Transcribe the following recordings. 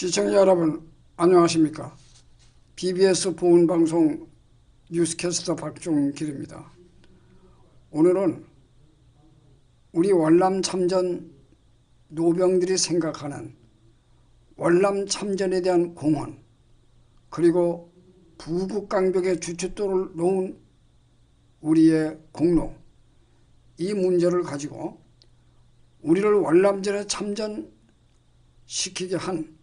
시청자 여러분 안녕하십니까? BBS 보훈방송 뉴스캐스터 박종길입니다. 오늘은 우리 월남 참전 노병들이 생각하는 월남 참전에 대한 공헌 그리고 부국강벽의 주춧돌을 놓은 우리의 공로 이 문제를 가지고 우리를 월남전에 참전시키게 한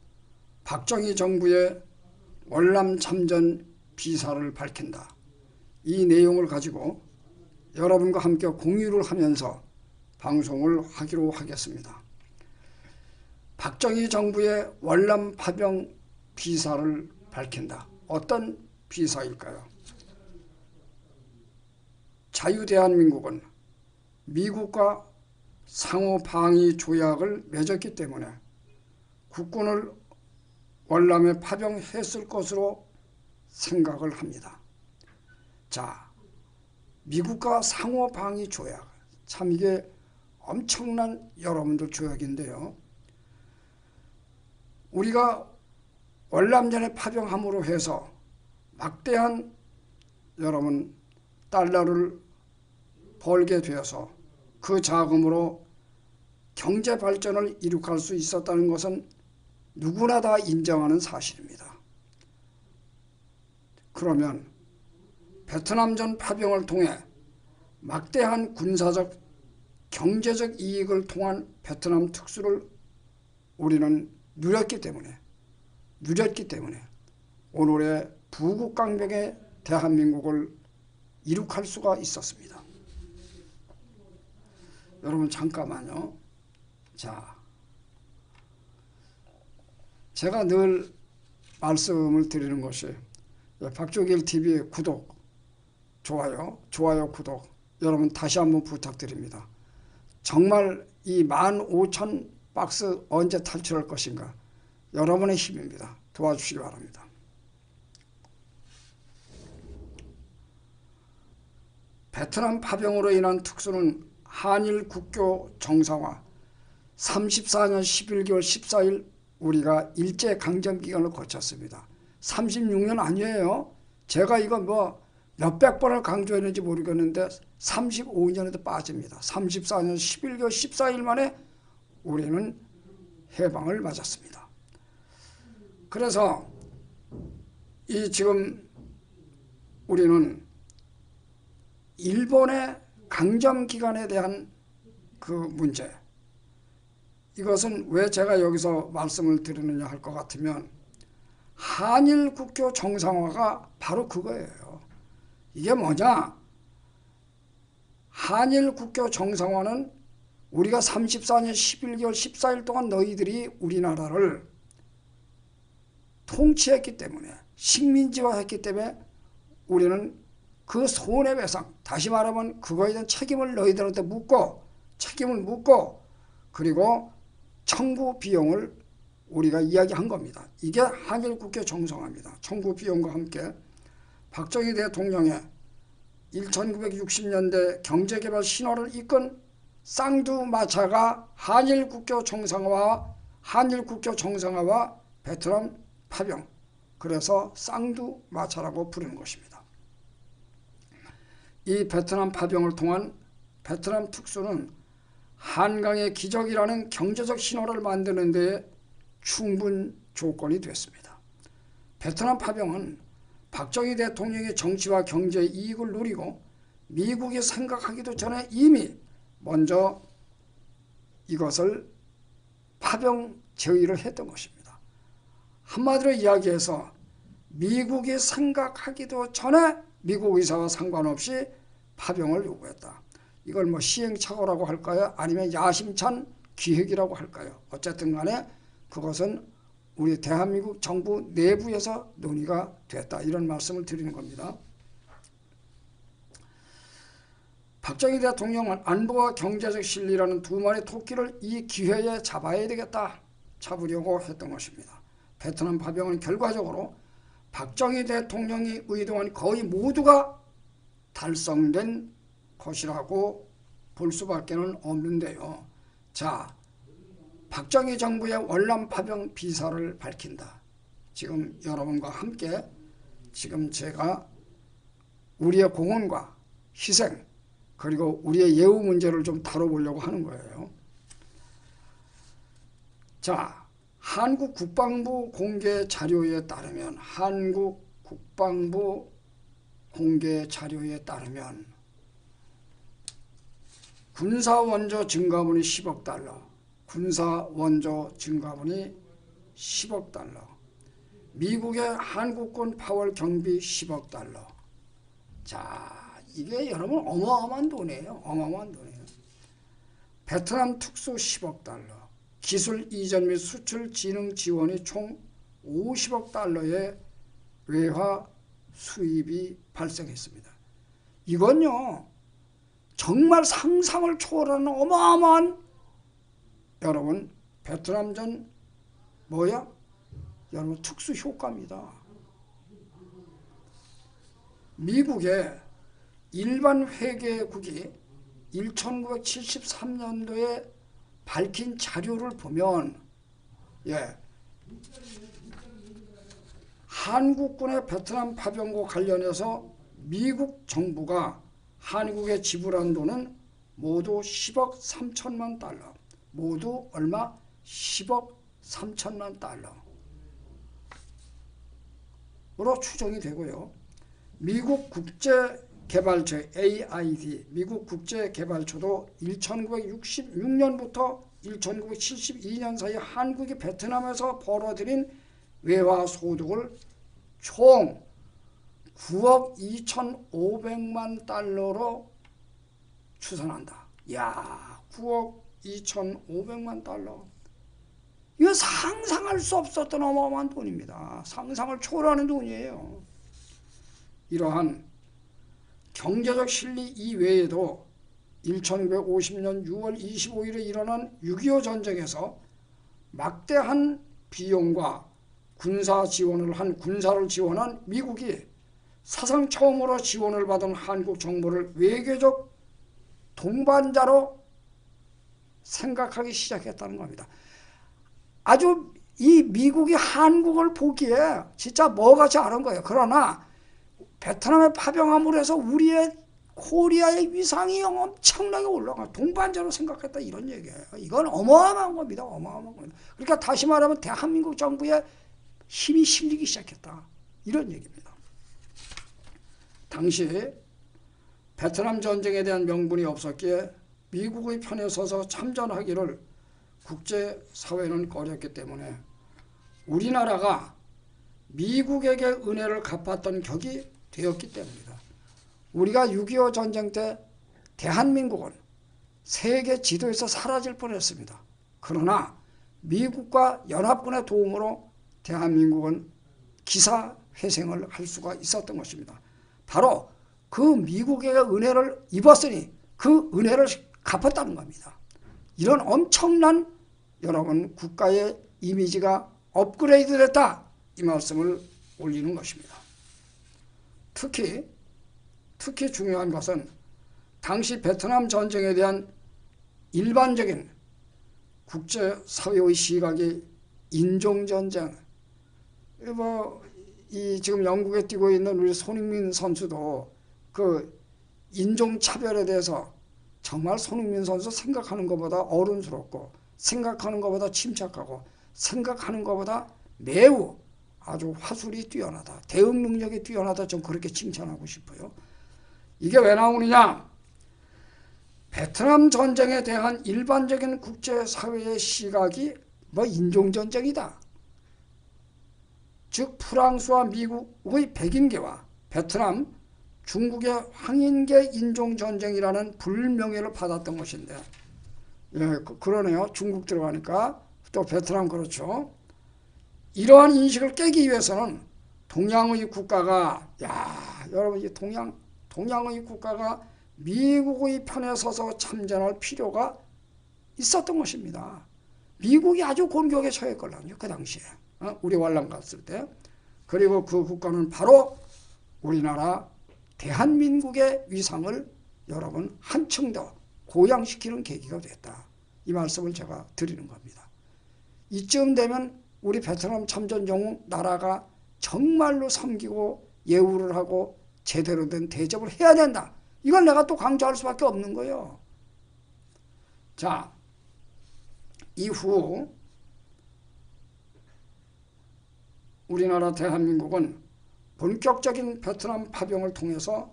박정희 정부의 월남 참전 비사를 밝힌다. 이 내용을 가지고 여러분과 함께 공유를 하면서 방송을 하기로 하겠습니다. 박정희 정부의 월남 파병 비사를 밝힌다. 어떤 비사일까요? 자유대한민국은 미국과 상호 방위 조약을 맺었기 때문에 국군을 월남에 파병했을 것으로 생각을 합니다. 자, 미국과 상호 방위 조약. 참 이게 엄청난 여러분들 조약인데요. 우리가 월남전에 파병함으로 해서 막대한 여러분 달러를 벌게 되어서 그 자금으로 경제 발전을 이룩할 수 있었다는 것은 누구나 다 인정하는 사실입니다. 그러면 베트남전 파병을 통해 막대한 군사적 경제적 이익을 통한 베트남 특수를 우리는 누렸기 때문에 누렸기 때문에 오늘의 부국강병의 대한민국을 이룩할 수가 있었습니다. 여러분 잠깐만요. 자, 제가 늘 말씀을 드리는 것이 박종일 TV 구독, 좋아요, 좋아요, 구독 여러분 다시 한번 부탁드립니다. 정말 이 15,000 박스 언제 탈출할 것인가 여러분의 힘입니다. 도와주시기 바랍니다. 베트남 파병으로 인한 특수는 한일 국교 정상화 34년 11개월 14일 우리가 일제 강점 기간을 거쳤습니다. 36년 아니에요. 제가 이거 뭐 몇백 번을 강조했는지 모르겠는데 35년에도 빠집니다. 34년 11개월 14일 만에 우리는 해방을 맞았습니다. 그래서 이 지금 우리는 일본의 강점 기간에 대한 그 문제 이것은 왜 제가 여기서 말씀을 드리느냐 할 것 같으면 한일 국교 정상화가 바로 그거예요. 이게 뭐냐? 한일 국교 정상화는 우리가 34년 11개월 14일 동안 너희들이 우리나라를 통치했기 때문에 식민지화했기 때문에 우리는 그 손해배상 다시 말하면 그거에 대한 책임을 너희들한테 묻고 책임을 묻고 그리고 청구 비용을 우리가 이야기한 겁니다. 이게 한일 국회 정상화입니다. 청구 비용과 함께 박정희 대통령의 1960년대 경제개발 신화를 이끈 쌍두마차가 한일 국교 정상화와 한일 국교 정상화와 베트남 파병 그래서 쌍두마차라고 부르는 것입니다. 이 베트남 파병을 통한 베트남 특수는 한강의 기적이라는 경제적 신호를 만드는 데 충분 조건이 됐습니다. 베트남 파병은 박정희 대통령의 정치와 경제 이익을 누리고 미국이 생각하기도 전에 이미 먼저 이것을 파병 제의를 했던 것입니다. 한마디로 이야기해서 미국이 생각하기도 전에 미국 의사와 상관없이 파병을 요구했다. 이걸 뭐 시행착오라고 할까요? 아니면 야심찬 기획이라고 할까요? 어쨌든 간에 그것은 우리 대한민국 정부 내부에서 논의가 됐다. 이런 말씀을 드리는 겁니다. 박정희 대통령은 안보와 경제적 실리라는 두 마리 토끼를 이 기회에 잡아야 되겠다. 잡으려고 했던 것입니다. 베트남 파병은 결과적으로 박정희 대통령이 의도한 거의 모두가 달성된 것이라고 볼 수밖에 없는데요. 자, 박정희 정부의 월남 파병 비사를 밝힌다. 지금 여러분과 함께 지금 제가 우리의 공헌과 희생 그리고 우리의 예우 문제를 좀 다뤄보려고 하는 거예요. 자, 한국 국방부 공개 자료에 따르면 한국 국방부 공개 자료에 따르면 군사 원조 증가분이 10억 달러, 군사 원조 증가분이 10억 달러, 미국의 한국군 파월 경비 10억 달러. 자, 이게 여러분 어마어마한 돈이에요. 어마어마한 돈이에요. 베트남 특수 10억 달러, 기술 이전 및 수출 진흥 지원이 총 50억 달러의 외화 수입이 발생했습니다. 이건요, 정말 상상을 초월하는 어마어마한 여러분 베트남전 뭐야? 여러분 특수 효과입니다. 미국의 일반 회계국이 1973년도에 밝힌 자료를 보면 예 한국군의 베트남 파병과 관련해서 미국 정부가 한국에 지불한 돈은 모두 10억 3천만 달러. 모두 얼마? 10억 3천만 달러로 추정이 되고요. 미국 국제개발처 AID, 미국 국제개발처도 1966년부터 1972년 사이 한국이 베트남에서 벌어들인 외화 소득을 총 9억 2,500만 달러로 추산한다. 야, 9억 2,500만 달러. 이거 상상할 수 없었던 어마어마한 돈입니다. 상상을 초월하는 돈이에요. 이러한 경제적 실리 이외에도 1950년 6월 25일에 일어난 6.25 전쟁에서 막대한 비용과 군사 지원을 한 군사를 지원한 미국이 사상 처음으로 지원을 받은 한국 정부를 외교적 동반자로 생각하기 시작했다는 겁니다. 아주 이 미국이 한국을 보기에 진짜 뭐같이 아는 거예요. 그러나 베트남에 파병함으로 해서 우리의 코리아의 위상이 엄청나게 올라가 동반자로 생각했다 이런 얘기예요. 이건 어마어마한 겁니다. 어마어마한 겁니다. 그러니까 다시 말하면 대한민국 정부의 힘이 실리기 시작했다. 이런 얘기입니다. 당시 베트남 전쟁에 대한 명분이 없었기에 미국의 편에 서서 참전하기를 국제사회는 꺼렸기 때문에 우리나라가 미국에게 은혜를 갚았던 격이 되었기 때문이다. 우리가 6.25 전쟁 때 대한민국은 세계 지도에서 사라질 뻔했습니다. 그러나 미국과 연합군의 도움으로 대한민국은 기사 회생을 할 수가 있었던 것입니다. 바로 그 미국의 은혜를 입었으니 그 은혜를 갚았다는 겁니다. 이런 엄청난 여러분 국가의 이미지가 업그레이드 됐다 이 말씀을 올리는 것입니다. 특히 특히 중요한 것은 당시 베트남 전쟁에 대한 일반적인 국제사회의 시각이 인종전쟁 뭐 이 지금 영국에 뛰고 있는 우리 손흥민 선수도 그 인종차별에 대해서 정말 손흥민 선수 생각하는 것보다 어른스럽고 생각하는 것보다 침착하고 생각하는 것보다 매우 아주 화술이 뛰어나다. 대응 능력이 뛰어나다. 좀 그렇게 칭찬하고 싶어요. 이게 왜 나오느냐? 베트남 전쟁에 대한 일반적인 국제사회의 시각이 뭐 인종전쟁이다. 즉 프랑스와 미국의 백인계와 베트남, 중국의 황인계 인종전쟁이라는 불명예를 받았던 것인데 예, 그, 그러네요. 중국 들어가니까 또 베트남 그렇죠. 이러한 인식을 깨기 위해서는 동양의 국가가 야 여러분 이 동양 동양의 국가가 미국의 편에 서서 참전할 필요가 있었던 것입니다. 미국이 아주 공격에 처했거든요. 그 당시에. 어? 우리 월남 갔을 때. 그리고 그 국가는 바로 우리나라 대한민국의 위상을 여러분 한층 더 고양시키는 계기가 됐다. 이 말씀을 제가 드리는 겁니다. 이쯤 되면 우리 베트남 참전 영웅 나라가 정말로 섬기고 예우를 하고 제대로 된 대접을 해야 된다. 이걸 내가 또 강조할 수밖에 없는 거예요. 자, 이후 우리나라 대한민국은 본격적인 베트남 파병을 통해서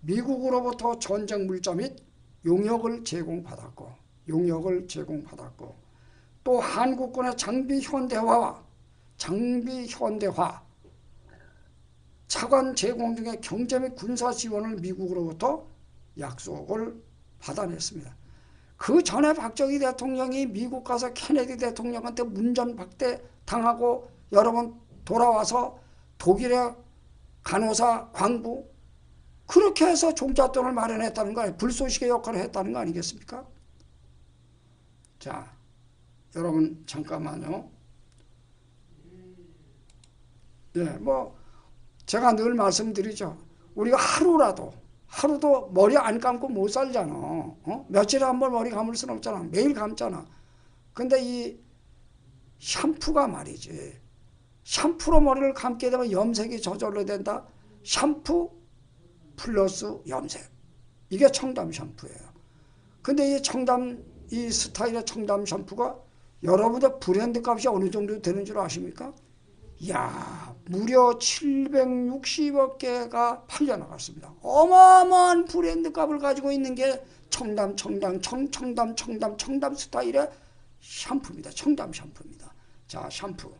미국으로부터 전쟁 물자 및 용역을 제공받았고 용역을 제공받았고 또 한국군의 장비 현대화와 장비 현대화 차관 제공 등의 경제 및 군사 지원을 미국으로부터 약속을 받아냈습니다. 그 전에 박정희 대통령이 미국 가서 케네디 대통령한테 문전 박대 당하고 여러 번 돌아와서 독일의 간호사 광부 그렇게 해서 종잣돈을 마련했다는 거예요. 불쏘시개 역할을 했다는 거 아니겠습니까? 자, 여러분 잠깐만요. 예, 뭐 제가 늘 말씀드리죠. 우리가 하루라도 하루도 머리 안 감고 못 살잖아. 어? 며칠에 한 번 머리 감을 수는 없잖아. 매일 감잖아. 근데 이 샴푸가 말이지. 샴푸로 머리를 감게 되면 염색이 저절로 된다. 샴푸 플러스 염색. 이게 청담 샴푸예요. 근데 이 청담 이 스타일의 청담 샴푸가 여러분들 브랜드 값이 어느 정도 되는 줄 아십니까? 야 무려 760억 개가 팔려나갔습니다. 어마어마한 브랜드 값을 가지고 있는 게 청담, 청담, 청, 청담, 청담, 청담 스타일의 샴푸입니다. 청담 샴푸입니다. 자, 샴푸.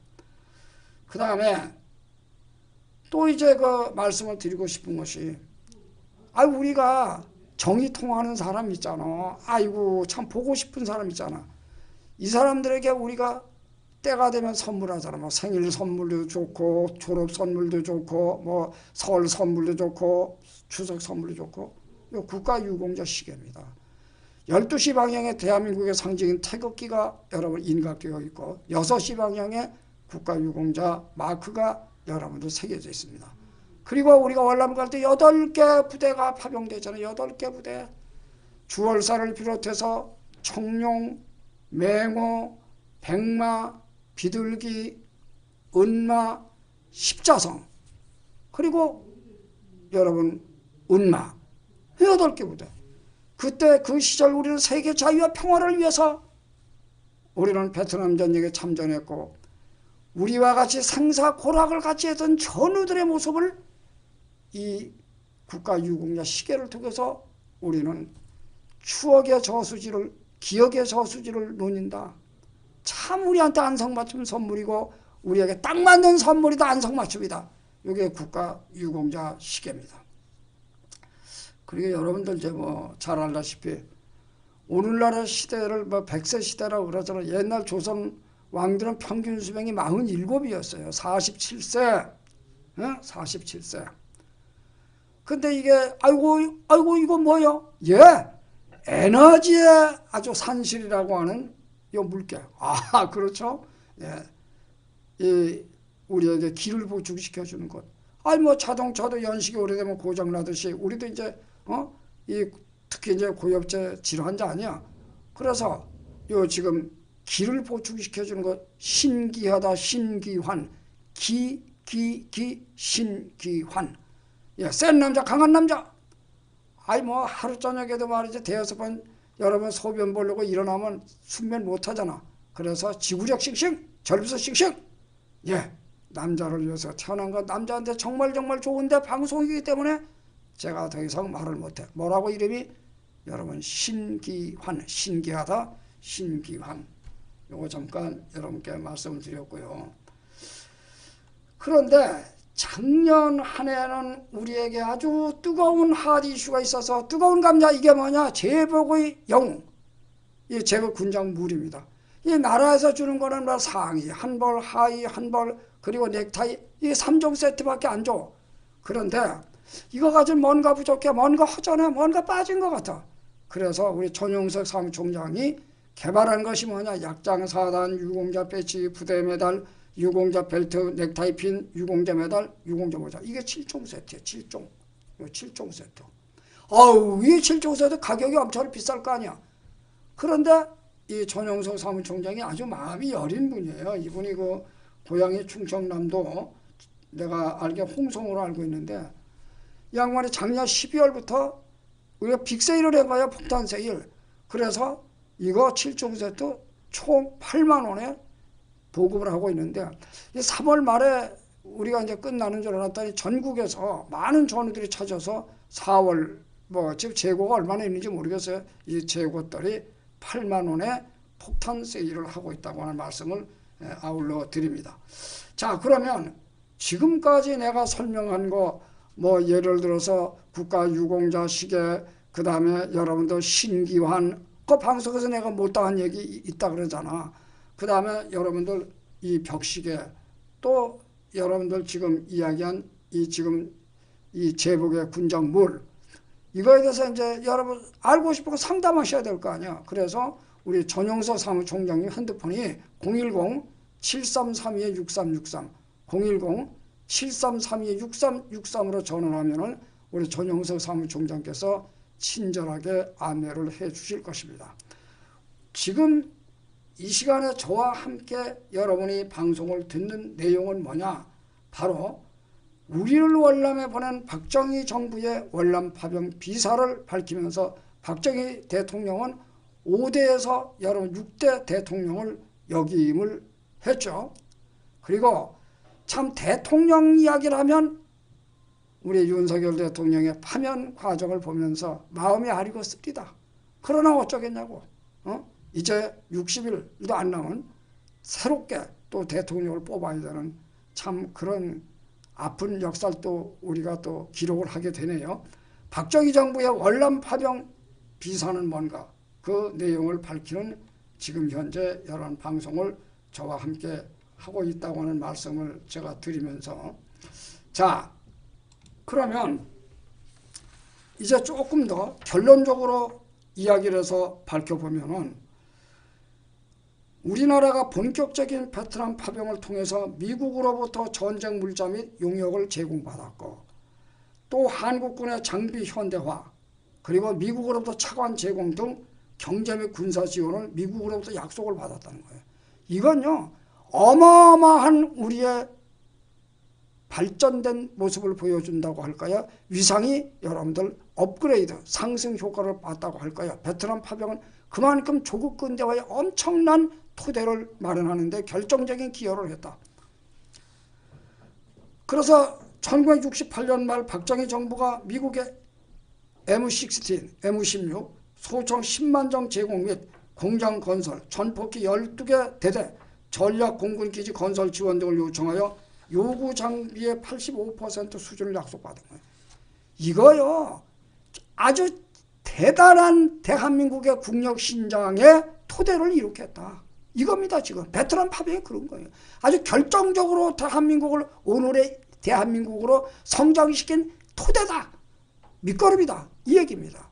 그 다음에 또 이제 그 말씀을 드리고 싶은 것이 아 우리가 정이 통하는 사람 있잖아. 아이고 참 보고 싶은 사람 있잖아. 이 사람들에게 우리가 때가 되면 선물하잖아. 뭐 생일 선물도 좋고 졸업 선물도 좋고 뭐 설 선물도 좋고 추석 선물도 좋고 이 국가 유공자 시계입니다. 12시 방향에 대한민국의 상징인 태극기가 여러분 인각되어 있고 6시 방향에 국가 유공자 마크가 여러분들 새겨져 있습니다. 그리고 우리가 월남 갈때 8개 부대가 파병되잖아요. 8개 부대. 주월사를 비롯해서 청룡, 맹호, 백마, 비둘기, 은마, 십자성, 그리고 여러분 은마 여덟 개 부대. 그때 그 시절 우리는 세계 자유와 평화를 위해서 우리는 베트남 전쟁에 참전했고 우리와 같이 상사 고락을 같이 했던 전우들의 모습을 이 국가 유공자 시계를 통해서 우리는 추억의 저수지를 기억의 저수지를 논인다. 참 우리한테 안성맞춤 선물이고 우리에게 딱 맞는 선물이다 안성맞춤이다. 이게 국가 유공자 시계입니다. 그리고 여러분들 이제 뭐 잘 알다시피 오늘날의 시대를 뭐 백세 시대라고 그러잖아요. 옛날 조선 왕들은 평균 수명이 47이었어요. 47세. 어? 47세. 근데 이게 아이고 아이고 이거 뭐야? 예. 에너지의 아주 산실이라고 하는 이 물개. 아, 그렇죠? 예. 이 우리에게 기를 보충시켜 주는 것. 아니 뭐 자동차도 연식이 오래되면 고장 나듯이 우리도 이제 어? 이 특히 이제 고엽제 질환자 아니야. 그래서 요 지금 기를 보충시켜 주는 것 신기하다 신기환. 기 기 기 신기환. 예, 센 남자 강한 남자. 아이 뭐 하루 저녁에도 말이지 대여섯 번 여러 번 소변 보려고 일어나면 숙면 못 하잖아. 그래서 지구력 싱싱 절부서 싱싱. 예 남자를 위해서 태어난 건 남자한테 정말 정말 좋은데 방송이기 때문에 제가 더 이상 말을 못해. 뭐라고 이름이? 여러분 신기환. 신기하다 신기환 요거 잠깐 여러분께 말씀을 드렸고요. 그런데 작년 한 해는 우리에게 아주 뜨거운 핫 이슈가 있어서 뜨거운 감자 이게 뭐냐 제복의 영웅 이 제복 군장 물입니다. 이 나라에서 주는 거는 뭐 상의 한 벌, 하의 한 벌, 그리고 넥타이 이 3종 세트밖에 안 줘. 그런데 이거 가지고 뭔가 부족해, 뭔가 허전해, 뭔가 빠진 것 같아. 그래서 우리 전용석 사무총장이 개발한 것이 뭐냐? 약장 사단, 유공자 배치, 부대 메달, 유공자 벨트, 넥타이 핀, 유공자 메달, 유공자 모자. 이게 7종 세트야, 7종. 이 7종 세트. 아우, 이 7종 세트 가격이 엄청 비쌀 거 아니야. 그런데 이 전용석 사무총장이 아주 마음이 여린 분이에요. 이분이 그 고향이 충청남도 내가 알게 홍성으로 알고 있는데 이 양반이 작년 12월부터 우리가 빅세일을 한 거야 폭탄 세일. 그래서 이거 7종 세트 총 8만 원에 보급을 하고 있는데 이 3월 말에 우리가 이제 끝나는 줄 알았더니 전국에서 많은 전우들이 찾아서 4월 뭐 지금 재고가 얼마나 있는지 모르겠어요. 이 재고들이 8만 원에 폭탄 세일을 하고 있다고 하는 말씀을 예, 아울러 드립니다. 자 그러면 지금까지 내가 설명한 거 뭐 예를 들어서 국가 유공자 시계 그 다음에 여러분들 신기환 그 방송에서 내가 못다한 얘기 있다 그러잖아. 그 다음에 여러분들 이 벽시계 또 여러분들 지금 이야기한 이 지금 이 제복의 군장물 이거에 대해서 이제 여러분 알고 싶고 상담하셔야 될 거 아니야. 그래서 우리 전용서 사무총장님 핸드폰이 010-7332-6363 010-7332-6363으로 전화하면은 우리 전용서 사무총장께서 친절하게 안내를 해 주실 것입니다. 지금 이 시간에 저와 함께 여러분이 방송을 듣는 내용은 뭐냐? 바로 우리를 월남에 보낸 박정희 정부의 월남 파병 비사를 밝히면서 박정희 대통령은 5대에서 여러분 6대 대통령을 역임을 했죠. 그리고 참 대통령 이야기를 하면 우리 윤석열 대통령의 파면 과정을 보면서 마음이 아리고 쓰리다. 그러나 어쩌겠냐고. 어? 이제 60일도 안 남은 새롭게 또 대통령을 뽑아야 되는 참 그런 아픈 역사를 또 우리가 또 기록을 하게 되네요. 박정희 정부의 월남 파병 비사는 뭔가 그 내용을 밝히는 지금 현재 여러 방송을 저와 함께 하고 있다고 하는 말씀을 제가 드리면서 자 그러면 이제 조금 더 결론적으로 이야기를 해서 밝혀보면은 우리나라가 본격적인 베트남 파병을 통해서 미국으로부터 전쟁 물자 및 용역을 제공받았고 또 한국군의 장비 현대화 그리고 미국으로부터 차관 제공 등 경제 및 군사 지원을 미국으로부터 약속을 받았다는 거예요. 이건요 어마어마한 우리의 발전된 모습을 보여준다고 할까요? 위상이 여러분들 업그레이드 상승 효과를 봤다고 할까요? 베트남 파병은 그만큼 조국 근대화에 엄청난 토대를 마련하는데 결정적인 기여를 했다. 그래서 1968년 말 박정희 정부가 미국의 M16, M16 소총 10만 정 제공 및 공장 건설, 전폭기 12개 대대, 전략 공군기지 건설 지원 등을 요청하여 요구 장비의 85% 수준을 약속받은 거예요. 이거요 아주 대단한 대한민국의 국력 신장의 토대를 일으켰다. 이겁니다 지금 베트남 파병이 그런 거예요. 아주 결정적으로 대한민국을 오늘의 대한민국으로 성장시킨 토대다. 밑거름이다. 이 얘기입니다.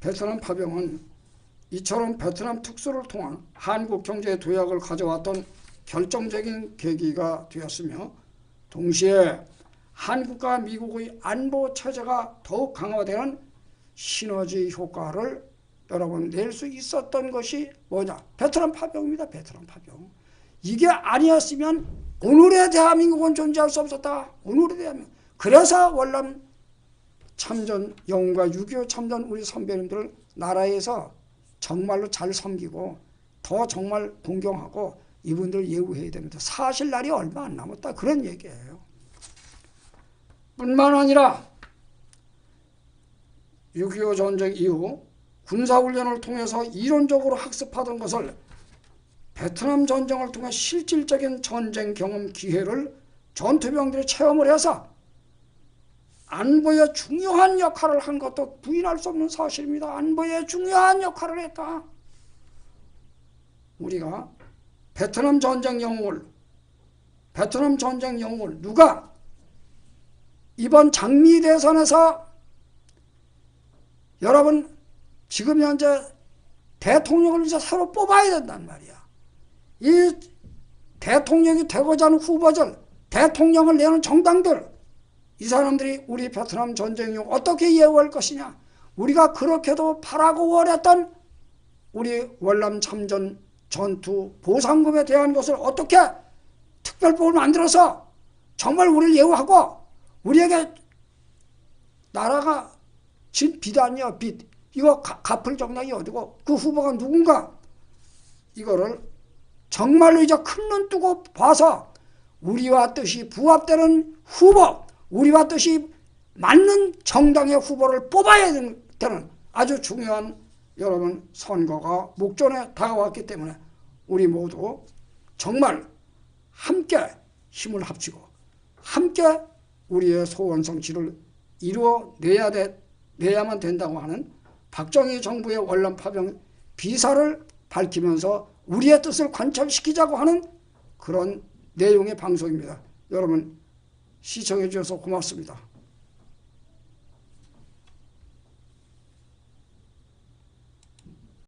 베트남 파병은 이처럼 베트남 특수를 통한 한국 경제의 도약을 가져왔던 결정적인 계기가 되었으며 동시에 한국과 미국의 안보 체제가 더욱 강화되는 시너지 효과를 여러분 낼 수 있었던 것이 뭐냐? 베트남 파병입니다. 베트남 파병. 이게 아니었으면 오늘의 대한민국은 존재할 수 없었다. 오늘의 대한민국. 그래서 월남 참전 영웅과 6.25 참전 우리 선배님들 나라에서 정말로 잘 섬기고 더 정말 공경하고 이분들 예우해야 됩니다. 사실 날이 얼마 안 남았다. 그런 얘기예요. 뿐만 아니라 6.25 전쟁 이후 군사훈련을 통해서 이론적으로 학습하던 것을 베트남 전쟁을 통해 실질적인 전쟁 경험 기회를 전투병들이 체험을 해서 안보에 중요한 역할을 한 것도 부인할 수 없는 사실입니다. 안보에 중요한 역할을 했다. 우리가 베트남 전쟁 영웅을 베트남 전쟁 영웅을 누가 이번 장미 대선에서 여러분 지금 현재 대통령을 이제 새로 뽑아야 된단 말이야. 이 대통령이 되고자 하는 후보들, 대통령을 내는 정당들, 이 사람들이 우리 베트남 전쟁 중 어떻게 예우할 것이냐? 우리가 그렇게도 바라고 원했던 우리 월남 참전 전투 보상금에 대한 것을 어떻게 특별법을 만들어서 정말 우리를 예우하고 우리에게 나라가 진빚 아니야 빚 이거 가- 갚을 정당이 어디고 그 후보가 누군가 이거를 정말로 이제 큰 눈 뜨고 봐서 우리와 뜻이 부합되는 후보 우리와 뜻이 맞는 정당의 후보를 뽑아야 되는 아주 중요한 여러분 선거가 목전에 다가왔기 때문에 우리 모두 정말 함께 힘을 합치고 함께 우리의 소원 성취를 이루어내야 돼, 내야만 된다고 하는 박정희 정부의 원론 파병 비사를 밝히면서 우리의 뜻을 관철시키자고 하는 그런 내용의 방송입니다. 여러분 시청해 주셔서 고맙습니다.